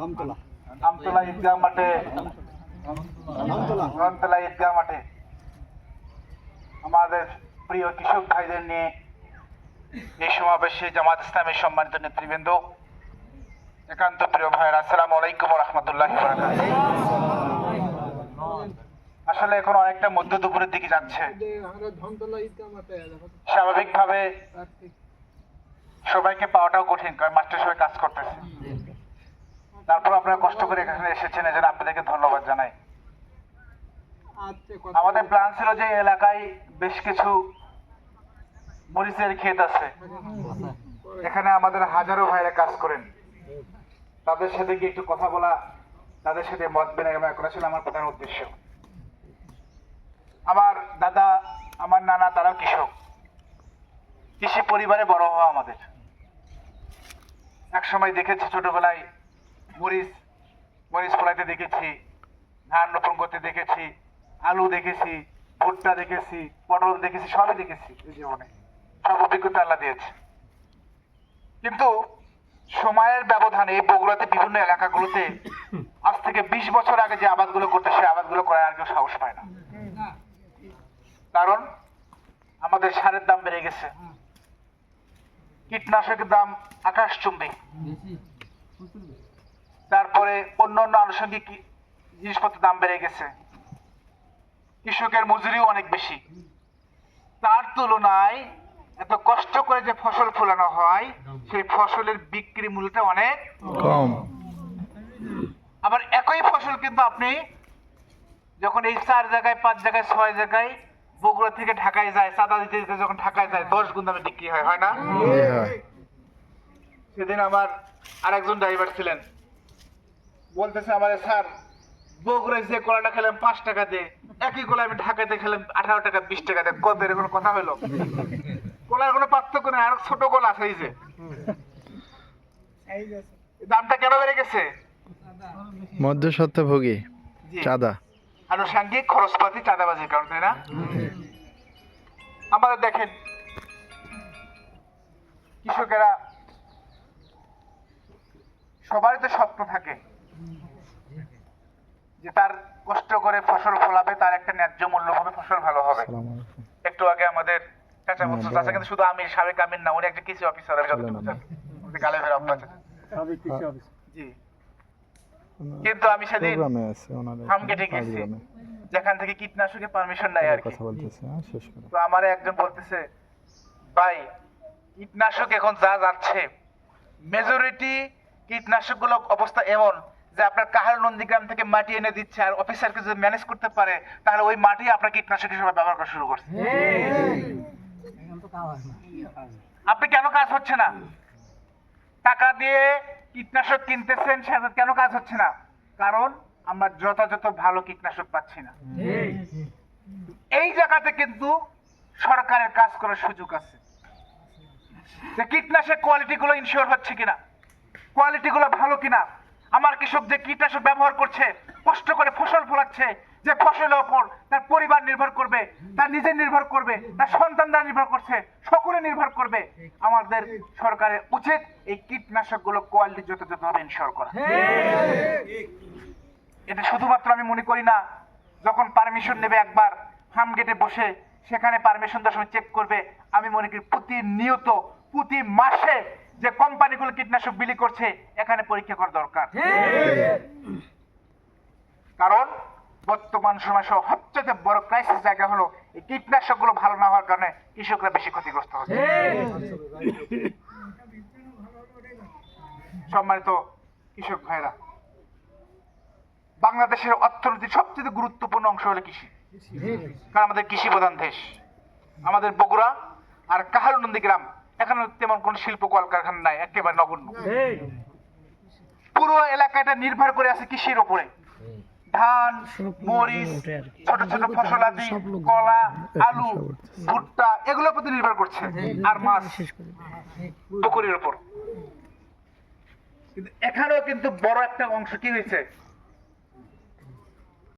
রামতলা। আমতলা ঈদগাহ মাঠে। রামতলা। ঈদগাহ মাঠে। আমাদের প্রিয় কৃষক ভাইদের নিয়ে এই সমাবেশে জামাত ইসলামের সম্মানিত নেতৃবৃন্দ একান্ত প্রিয় ভাইয়ের আসসালামু আলাইকুম রহমতুল্লাহ আসলে এখন অনেকটা মধ্য দুপুরের দিকে যাচ্ছে। স্বাভাবিকভাবে সবাইকে পাওয়াটাও কঠিন কারণ মাস্টার সবাই কাজ করতেছে। তারপর আপনারা কষ্ট করে এখানে এসেছেন এজন্য আপনাদেরকে ধন্যবাদ জানাই। আমাদের প্ল্যান ছিল যে এলাকায় বেশ কিছু মরিচের ক্ষেত আছে। এখানে আমাদের হাজারো ভাইরা কাজ করেন। তাদের সাথে গিয়ে একটু কথা বলা তাদের সাথে মত বিনিময় করা ছিল আমার প্রধান উদ্দেশ্য। আমার দাদা আমার নানা তারাও কৃষক। কৃষি পরিবারে বড় হওয়া আমাদের। এক সময় দেখেছি ছোটবেলায় মরিচ মরিচ ফলাইতে দেখেছি, ধান রোপণ করতে দেখেছি, আলু দেখেছি, ভুট্টা দেখেছি, পটল দেখেছি, সবই দেখেছি এই জীবনে। সব অভিজ্ঞতা আল্লাহ দিয়েছে। কিন্তু সময়ের ব্যবধানে এই বগুড়াতে বিভিন্ন এলাকাগুলোতে আজ থেকে বিশ বছর আগে যে আবাদগুলো করতে, সে আবাদগুলো করার আর কেউ সাহস পায় না। কারণ আমাদের সারের দাম বেড়ে গেছে। কীটনাশকের দাম আকাশচুম্বী তারপরে অন্য অন্য আনুষঙ্গিক জিনিসপত্রের দাম বেড়ে গেছে। কৃষকের মজুরিও অনেক বেশি। তার তুলনায় এত কষ্ট করে যে ফসল ফলানো হয় সেই ফসলের বিক্রি মূল্যটা অনেক কম। আবার একই ফসল কিন্তু আপনি যখন এই চার জায়গায় পাঁচ জায়গায় ছয় জায়গায় বগুড়া থেকে ঢাকায় যায় চাঁদা দিতে দিতে যখন ঢাকায় যায় দশ গুণ দামে বিক্রি হয় হয় না? সেদিন আমার আরেকজন ড্রাইভার ছিলেন। বলতেছে আমাদের স্যার বগুড়ায় যে কলাটা খেলাম পাঁচ টাকা দিয়ে একই কলা আমি ঢাকাতে খেলাম আঠারো টাকা বিশ টাকা দিয়ে। কত এর কোনো কথা হলো কলার কোনো পার্থক্য নেই আর ছোট কলা আছে এই যে। দামটা কেন বেড়ে গেছে। চাঁদা। আনুষাঙ্গিক খরচপাতি চাঁদাবাজির কারণ তাই না? আমাদের দেখেন কৃষকেরা সবারই তো স্বপ্ন থাকে। যে তার কষ্ট করে ফসল ফলাবে তার একটা ন্যায্য মূল্য হবে ফসল ভালো হবে। একটু আগে আমাদের চাচা বলছো চাচা কিন্তু শুধু আমি সাবেক আমির না উনি একটা কৃষি অফিসার আমি যতটুকু জানি। কালে ফেরা আপনার জি। কিন্তু আমি সেদিন গেছি। যেখান থেকে কীটনাশকের পারমিশন নাই আর কি। হ্যাঁ তো আমার একজন বলতেছে ভাই কীটনাশক এখন যা যাচ্ছে মেজরিটি কীটনাশকগুলো অবস্থা এমন যে আপনার কাহার নন্দীগ্রাম থেকে মাটি এনে দিচ্ছে আর অফিসারকে যদি ম্যানেজ করতে পারে তাহলে ওই মাটি আপনার কীটনাশক হিসেবে ব্যবহার করা শুরু করছে। আপনি কেন কাজ হচ্ছে না? টাকা দিয়ে কীটনাশক কিনতেছেন সেটা কেন কাজ হচ্ছে না? কারণ আমরা যথাযথ ভালো কীটনাশক পাচ্ছি না। এই জায়গাতে কিন্তু সরকারের কাজ করার সুযোগ আছে। যে কীটনাশক কোয়ালিটি গুলো ইনশিওর হচ্ছে কিনা? কোয়ালিটি গুলো ভালো কিনা? আমার কৃষক যে কীটনাশক ব্যবহার করছে, কষ্ট করে ফসল ফলাচ্ছে, যে ফসলের ওপর তার পরিবার নির্ভর করবে, তার নিজে নির্ভর করবে, তার সন্তানরা নির্ভর করছে, সকলে নির্ভর করবে। আমাদের সরকারের উচিত এই কীটনাশকগুলো কোয়ালিটি যথাযথভাবে ইনশিওর করা। এটা শুধুমাত্র আমি মনে করি না, যখন পারমিশন নেবে একবার ফার্ম গেটে বসে, সেখানে পারমিশন সময় চেক করবে, আমি মনে করি প্রতিনিয়ত, প্রতি মাসে যে কোম্পানিগুলো কীটনাশক বিলি করছে এখানে পরীক্ষা করা দরকার। কারণ বর্তমান সময় সহ সবচেয়ে বড় ক্রাইসিস জায়গা হলো এই কীটনাশকগুলো ভালো না হওয়ার কারণে কৃষকরা বেশি ক্ষতিগ্রস্ত হচ্ছে। সম্মানিত কৃষক ভাইরা বাংলাদেশের অর্থনীতির সবচেয়ে গুরুত্বপূর্ণ অংশ হলো কৃষি। কারণ আমাদের কৃষি প্রধান দেশ। আমাদের বগুড়া আর কাহারুনন্দী গ্রাম এখানে তেমন কোন শিল্প কলকারখানা নাই একেবারে নগণ্য। পুরো এলাকাটা নির্ভর করে আছে কৃষির উপরে। ধান মরিচ ছোট ছোট ফসলাদি কলা আলু ভুট্টা এগুলোর প্রতি নির্ভর করছে আর মাছ পুকুরের উপর। এখানেও কিন্তু বড় একটা অংশ কি হয়েছে?